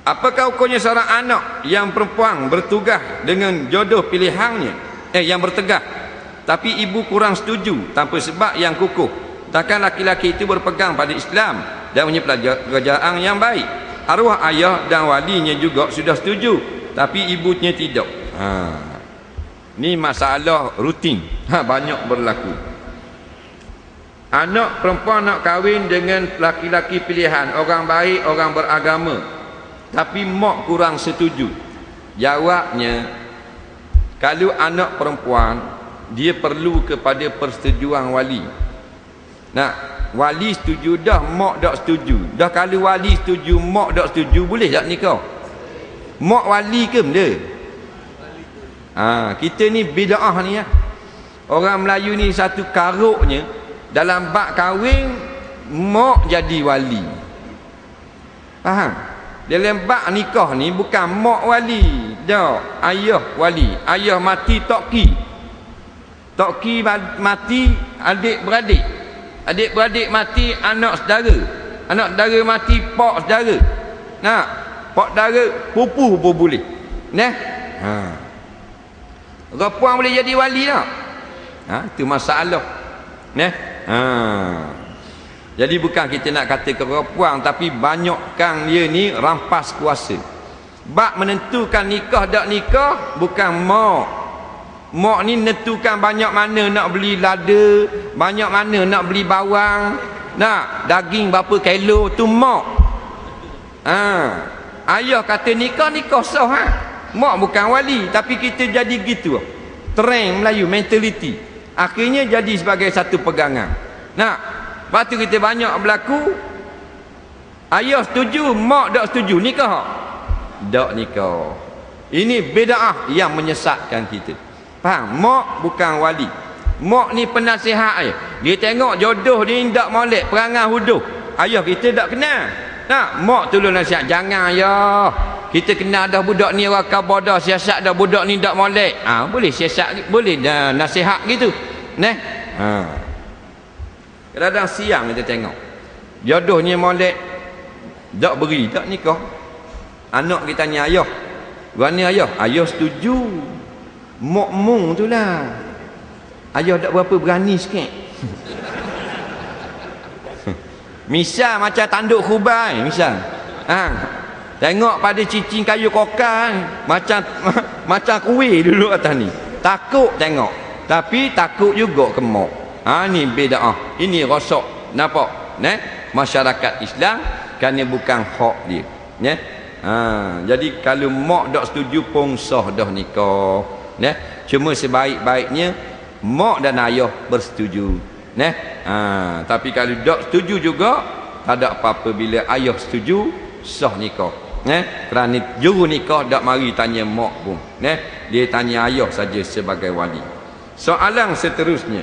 Apakah hukumnya seorang anak yang perempuan bertugas dengan jodoh pilihannya? Eh yang bertegah. Tapi ibu kurang setuju tanpa sebab yang kukuh. Takkan laki-laki itu berpegang pada Islam dan punya pelajaran yang baik. Arwah ayah dan walinya juga sudah setuju tapi ibunya tidak. Ha. ni masalah rutin. Ha, banyak berlaku. Anak perempuan nak kahwin dengan laki-laki pilihan. Orang baik orang beragama tapi mak kurang setuju. Jawabnya kalau anak perempuan dia perlu kepada persetujuan wali. Nak wali setuju dah mak tak setuju. Dah kalau wali setuju mak tak setuju boleh tak nikah? Mak wali ke benda? Ha, kita ni bida'ah ni ya. Orang Melayu ni satu karuknya dalam bak kahwin mak jadi wali. Faham dalam bak nikah ni bukan mak wali. Dah ayah wali. Ayah mati toki toki mati adik beradik adik beradik mati anak saudara. Anak saudara mati pak saudara. Nak pak saudara pupu pun boleh. Nah ha. Rapuan boleh jadi wali tak? Ha, itu masalah. Nah. Ha. Jadi bukan kita nak kata keperempuan tapi banyakkan dia ni rampas kuasa. Bak menentukan nikah tak nikah bukan mak. Mak ni menentukan banyak mana nak beli lada, banyak mana nak beli bawang, nak daging berapa kilo tu mak. Ha. Ayah kata nikah nikah sah ha. Mak bukan wali tapi kita jadi gitu. Trend Melayu mentality. Akhirnya jadi sebagai satu pegangan. Nak Lepas tu kita banyak berlaku Ayah setuju, mak tak setuju Nikah Tak nikah Ini bedaah yang menyesatkan kita Faham? Mak bukan wali Mak ni penasihat je Dia tengok jodoh dia tak molek Perangai huduh Ayah kita tak kenal Nah, mak tolong nasihat jangan ya. Kita kenal dah budak ni orang kabodah siasat dah budak ni tak molek. Ah, ha, boleh siasat boleh dah nasihat gitu. Neh. Ha. Kadang-kadang siang kita tengok. Jodohnya molek. Tak beri, tak nikah. Anak kita tanya ayah. Mana ayah? Ayah setuju. Mok mung tu lah. Ayah tak berapa berani sikit. misal macam tanduk kubai. Misal. Ha. Tengok pada cincin kayu kokang. Macam macam kuih dulu atas ni. Takut tengok. Tapi takut juga ke mok. Ha ni bid'ah. Ini rosak. Nampak? Ne? Masyarakat Islam kerana bukan hak dia. Ne? Ha, jadi kalau mak tak setuju pun sah dah nikah. Ne? Cuma sebaik-baiknya mak dan ayah bersetuju. Ne? Ha, tapi kalau tak setuju juga tak ada apa-apa bila ayah setuju sah nikah. Ne? Kerana juru nikah tak mari tanya mak pun. Ne? Dia tanya ayah saja sebagai wali. Soalan seterusnya